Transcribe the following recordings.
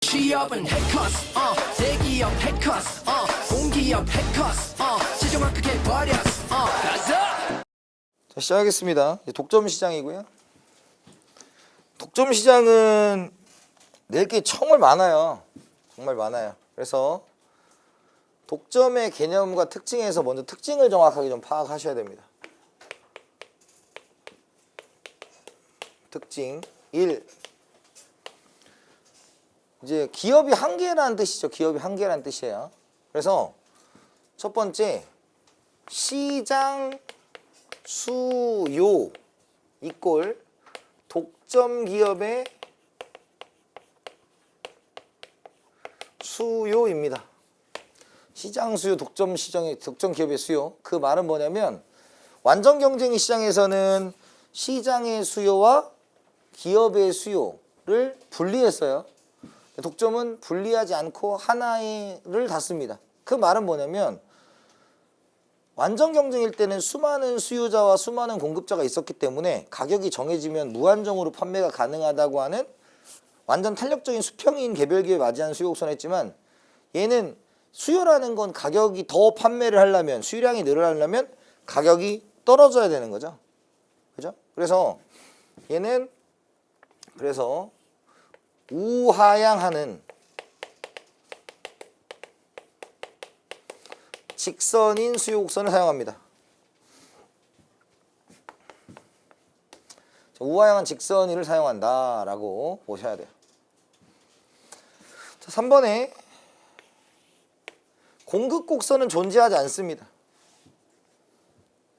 취업은 해커스 어 대기업 해커스 어 공기업 해커스 어 시정학 크게 버렸어 어 가자 자, 시작하겠습니다. 이제 독점 시장이고요. 독점 시장은 낼 게 정말 많아요. 정말 많아요. 그래서 독점의 개념과 특징에서 먼저 특징을 정확하게 좀 파악하셔야 됩니다. 특징 1. 이제 기업이 한 개라는 뜻이죠. 기업이 한 개라는 뜻이에요. 그래서 첫 번째 시장 수요 이꼴 독점 기업의 수요입니다. 시장 수요, 독점 시장의 독점 기업의 수요. 그 말은 뭐냐면 완전 경쟁 시장에서는 시장의 수요와 기업의 수요를 분리했어요. 독점은 분리하지 않고 하나를 닫습니다. 그 말은 뭐냐면 완전 경쟁일 때는 수많은 수요자와 수많은 공급자가 있었기 때문에 가격이 정해지면 무한정으로 판매가 가능하다고 하는 완전 탄력적인 수평인 개별기에 맞이하는 수요 곡선했지만 얘는 수요라는 건 가격이 더 판매를 하려면 수요량이 늘어나려면 가격이 떨어져야 되는 거죠. 그죠? 그래서 얘는 그래서 우하향하는 직선인 수요 곡선을 사용합니다. 자, 우하향한 직선이를 사용한다라고 보셔야 돼요. 자, 3번에 공급 곡선은 존재하지 않습니다.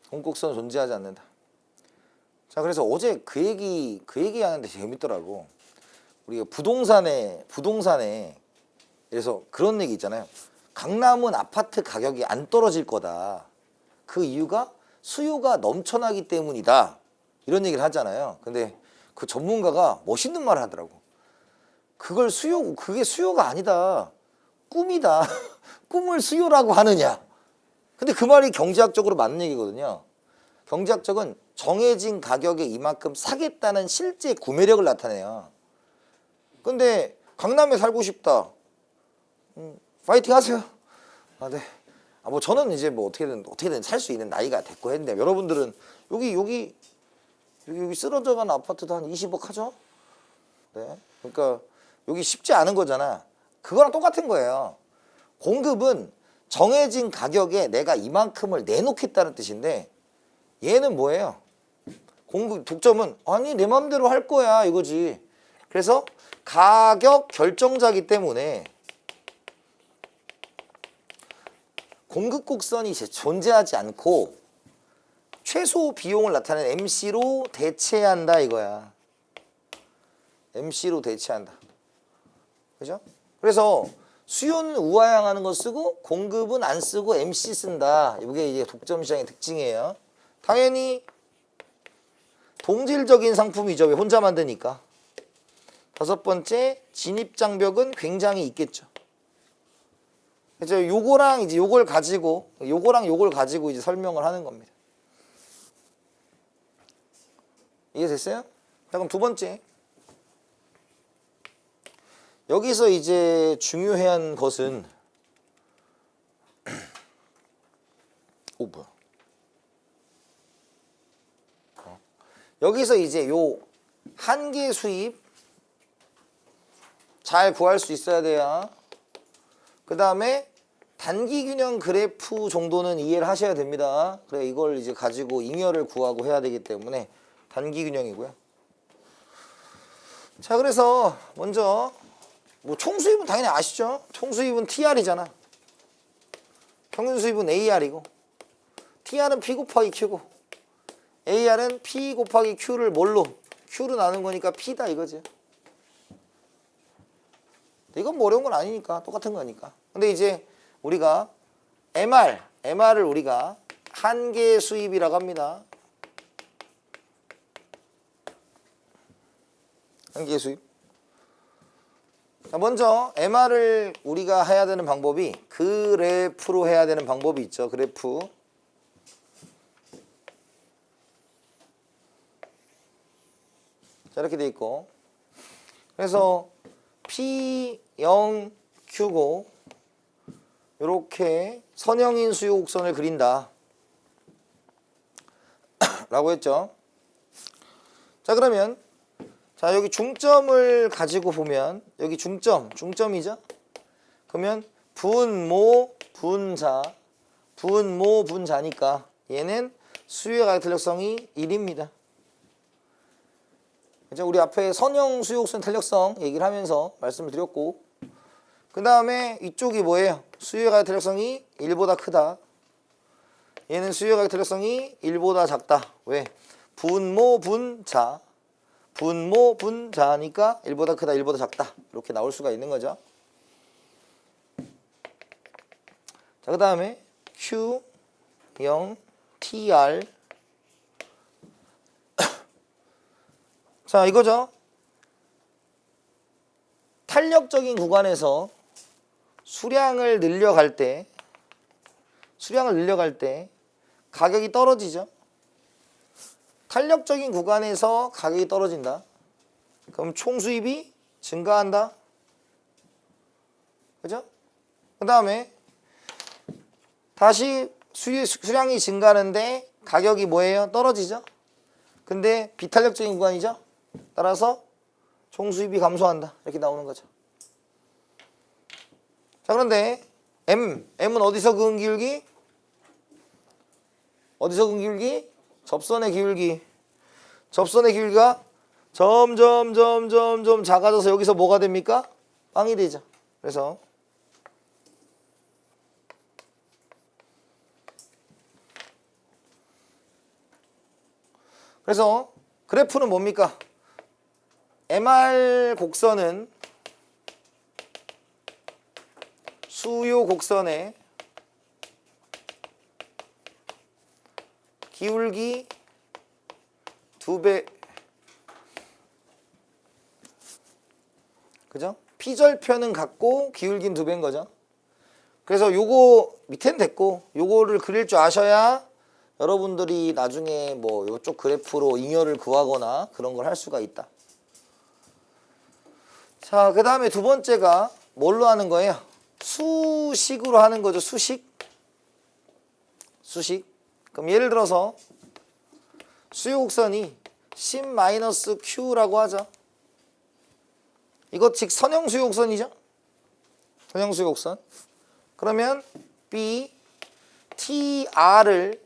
공급 곡선은 존재하지 않는다. 자, 그래서 어제 그 얘기 그 얘기 하는데 재밌더라고. 우리가 부동산에 부동산에 그래서 그런 얘기 있잖아요. 강남은 아파트 가격이 안 떨어질 거다. 그 이유가 수요가 넘쳐나기 때문이다. 이런 얘기를 하잖아요. 근데 그 전문가가 멋있는 말을 하더라고. 그걸 수요, 그게 수요가 아니다. 꿈이다. 꿈을 수요라고 하느냐. 근데 그 말이 경제학적으로 맞는 얘기거든요. 경제학적은 정해진 가격에 이만큼 사겠다는 실제 구매력을 나타내요. 근데 강남에 살고 싶다. 음, 파이팅 하세요. 아, 네. 아, 뭐 저는 이제 뭐 어떻게든 어떻게든 살 수 있는 나이가 됐고 했는데 여러분들은 여기 여기 여기 여기 쓰러져간 아파트도 한 20억 하죠? 네. 그러니까 여기 쉽지 않은 거잖아. 그거랑 똑같은 거예요. 공급은 정해진 가격에 내가 이만큼을 내놓겠다는 뜻인데 얘는 뭐예요? 공급 독점은 아니 내 맘대로 할 거야 이거지. 그래서 가격 결정자기 때문에 공급 곡선이 존재하지 않고 최소 비용을 나타내는 MC로 대체한다 이거야. MC로 대체한다. 그죠? 그래서 수요는 우하향하는 거 쓰고 공급은 안 쓰고 MC 쓴다. 이게 이제 독점 시장의 특징이에요. 당연히 동질적인 상품이죠. 왜 혼자 만드니까. 다섯 번째 진입 장벽은 굉장히 있겠죠. 이제 요거랑 이제 요걸 가지고 요거랑 요걸 가지고 이제 설명을 하는 겁니다. 이해 됐어요? 자, 그럼 두 번째. 여기서 이제 중요한 것은 오 뭐야? 어. 여기서 이제 요 한계 수입 잘 구할 수 있어야 돼요. 그 다음에 단기 균형 그래프 정도는 이해를 하셔야 됩니다. 그래 이걸 이제 가지고 잉여를 구하고 해야 되기 때문에 단기 균형이고요. 자 그래서 먼저 뭐 총수입은 당연히 아시죠? 총수입은 TR이잖아. 평균 수입은 AR이고 TR은 P 곱하기 Q고 AR은 P 곱하기 Q를 뭘로? Q로 나눈 거니까 P다 이거지. 이건 뭐 어려운 건 아니니까 똑같은 거니까. 근데 이제 우리가 MR, MR을 우리가 한계 수입이라고 합니다. 한계 수입. 자, 먼저 MR을 우리가 해야 되는 방법이 그래프로 해야 되는 방법이 있죠. 그래프. 자, 이렇게 돼 있고. 그래서 0 Q고 이렇게 선형인 수요 곡선을 그린다. 라고 했죠. 자 그러면 자 여기 중점을 가지고 보면 여기 중점 중점이죠. 그러면 분모 분자 분모 분자니까 얘는 수요의 가격 탄력성이 1입니다. 이제 우리 앞에 선형 수요곡선 탄력성 얘기를 하면서 말씀을 드렸고 그 다음에 이쪽이 뭐예요? 수요의 가격 탄력성이 1보다 크다. 얘는 수요의 가격 탄력성이 1보다 작다. 왜? 분모 분자 분모 분자니까 1보다 크다 1보다 작다 이렇게 나올 수가 있는 거죠. 자, 그 다음에 Q 0 TR 자, 이거죠. 탄력적인 구간에서 수량을 늘려갈 때 수량을 늘려갈 때 가격이 떨어지죠. 탄력적인 구간에서 가격이 떨어진다. 그럼 총 수입이 증가한다. 그죠? 그 다음에 다시 수, 수량이 증가하는데 가격이 뭐예요? 떨어지죠? 근데 비탄력적인 구간이죠? 따라서 총 수입이 감소한다. 이렇게 나오는 거죠. 자, 그런데 M, M은 어디서 그은 기울기? 어디서 그은 기울기? 접선의 기울기. 접선의 기울기가 점점 점점 점 작아져서 여기서 뭐가 됩니까? 빵이 되죠. 그래서 그래서 그래프는 뭡니까? MR 곡선은 수요 곡선의 기울기 두배 그죠? 피절편은 같고 기울기는 두 배인 거죠. 그래서 요거 밑에는 됐고 요거를 그릴 줄 아셔야 여러분들이 나중에 뭐 요쪽 그래프로 잉여를 구하거나 그런 걸 할 수가 있다. 자, 그 다음에 두 번째가 뭘로 하는 거예요? 수식으로 하는 거죠. 수식. 수식. 그럼 예를 들어서 수요곡선이 10-Q라고 하죠. 이거 즉 선형 수요곡선이죠. 선형 수요곡선. 그러면 B, TR을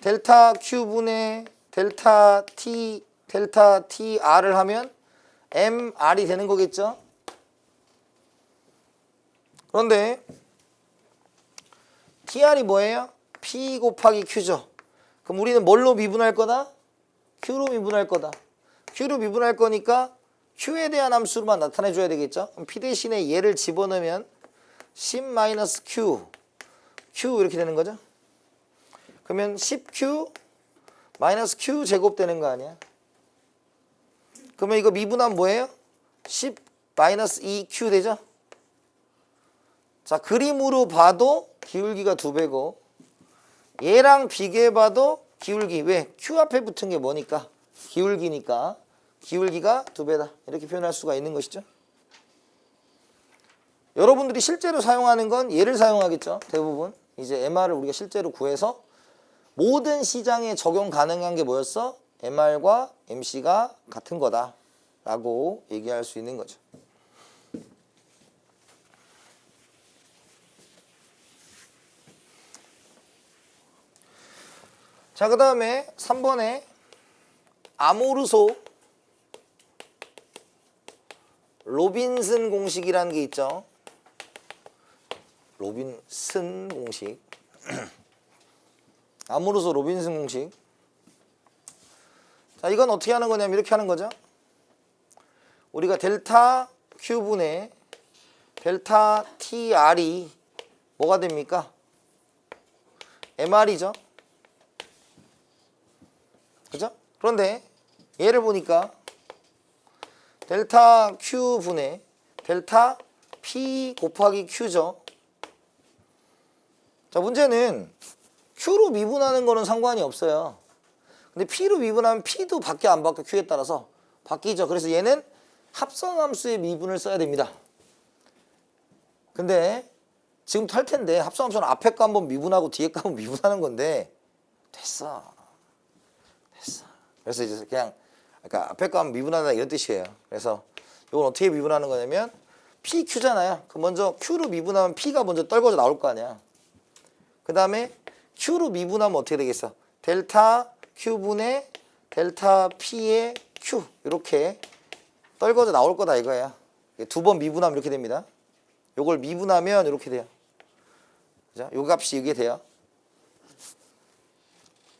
델타 Q분의 델타 T, 델타 TR을 하면 MR이 되는 거겠죠? 그런데 TR이 뭐예요? P 곱하기 Q죠. 그럼 우리는 뭘로 미분할 거다? Q로 미분할 거다. Q로 미분할 거니까 Q에 대한 함수로만 나타내 줘야 되겠죠? 그럼 P 대신에 얘를 집어넣으면 10-Q Q 이렇게 되는 거죠? 그러면 10Q 마이너스 Q 제곱 되는 거 아니야? 그러면 이거 미분하면 뭐예요? 10 마이너스 2Q 되죠? 자 그림으로 봐도 기울기가 두 배고 얘랑 비교해봐도 기울기 왜? Q 앞에 붙은 게 뭐니까? 기울기니까 기울기가 두 배다 이렇게 표현할 수가 있는 것이죠. 여러분들이 실제로 사용하는 건 얘를 사용하겠죠. 대부분 이제 MR을 우리가 실제로 구해서 모든 시장에 적용 가능한 게 뭐였어? MR과 MC가 같은 거다 라고 얘기할 수 있는 거죠. 자, 그 다음에 3번에 아모르소 로빈슨 공식이라는 게 있죠. 로빈슨 공식. 아모르소 로빈슨 공식. 자, 이건 어떻게 하는 거냐면 이렇게 하는 거죠. 우리가 델타 Q분의 델타 TR이 뭐가 됩니까? MR이죠. 그죠? 그런데 얘를 보니까 델타 Q분의 델타 P 곱하기 Q죠. 자, 문제는 Q로 미분하는 거는 상관이 없어요. 근데 P로 미분하면 P도 바뀌어 안 바뀌어 Q에 따라서 바뀌죠. 그래서 얘는 합성함수의 미분을 써야 됩니다. 근데 지금 탈 텐데 합성함수는 앞에 거 한번 미분하고 뒤에 거 한번 미분하는 건데 됐어. 됐어. 그래서 이제 그냥 그러니까 앞에 거 한번 미분하다 이런 뜻이에요. 그래서 이건 어떻게 미분하는 거냐면 PQ잖아요. 그 먼저 Q로 미분하면 P가 먼저 떨궈져 나올 거 아니야. 그 다음에 Q로 미분하면 어떻게 되겠어? 델타 Q분의 델타 P의 Q 이렇게 떨궈져 나올 거다 이거야. 두번 미분하면 이렇게 됩니다. 요걸 미분하면 이렇게 돼요. 그죠? 요 값이 이게 돼요.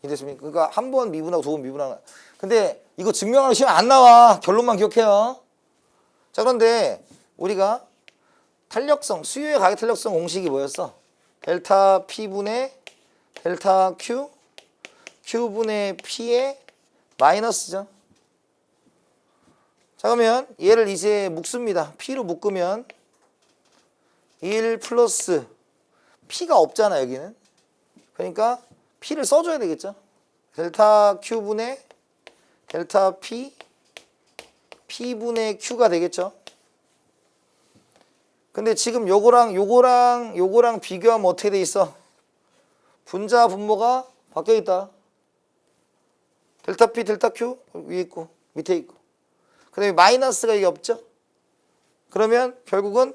이됐습니까? 그러니까 한 번 미분하고 두 번 미분하는. 근데 이거 증명하는 시험 안 나와. 결론만 기억해요. 자 그런데 우리가 탄력성, 수요의 가격 탄력성 공식이 뭐였어? 델타 P분의 델타 Q, Q분의 P의 마이너스죠. 자 그러면 얘를 이제 묶습니다. P로 묶으면 1 플러스 P가 없잖아 여기는. 그러니까 P를 써줘야 되겠죠. 델타 Q분의 델타 P P분의 Q가 되겠죠. 근데 지금 요거랑 요거랑 요거랑 비교하면 어떻게 돼 있어? 분자 분모가 바뀌어 있다. 델타 P, 델타 Q 위에 있고 밑에 있고. 그 다음에 마이너스가 이게 없죠? 그러면 결국은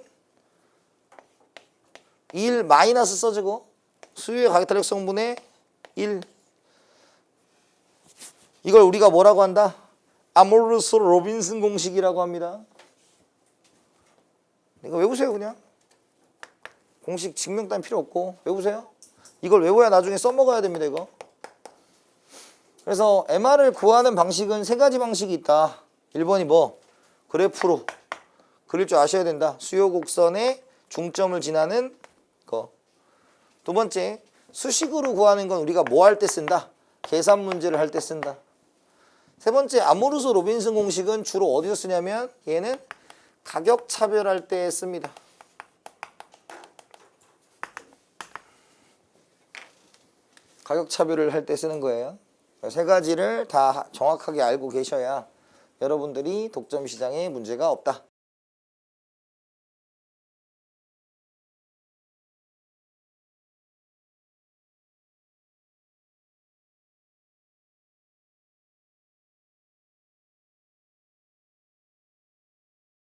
1 마이너스 써주고 수유의 가격 탄력 성분의 1 이걸 우리가 뭐라고 한다? 아모르소 로빈슨 공식이라고 합니다. 이거 외우세요 그냥. 공식 증명 따윈 필요 없고 외우세요. 이걸 외워야 나중에 써먹어야 됩니다 이거. 그래서 MR을 구하는 방식은 세 가지 방식이 있다. 1번이 뭐? 그래프로 그릴 줄 아셔야 된다. 수요 곡선의 중점을 지나는 거. 두 번째, 수식으로 구하는 건 우리가 뭐 할 때 쓴다? 계산 문제를 할 때 쓴다. 세 번째, 아모르소 로빈슨 공식은 주로 어디서 쓰냐면 얘는 가격 차별할 때 씁니다. 가격 차별을 할 때 쓰는 거예요. 세 가지를 다 정확하게 알고 계셔야 여러분들이 독점 시장에 문제가 없다.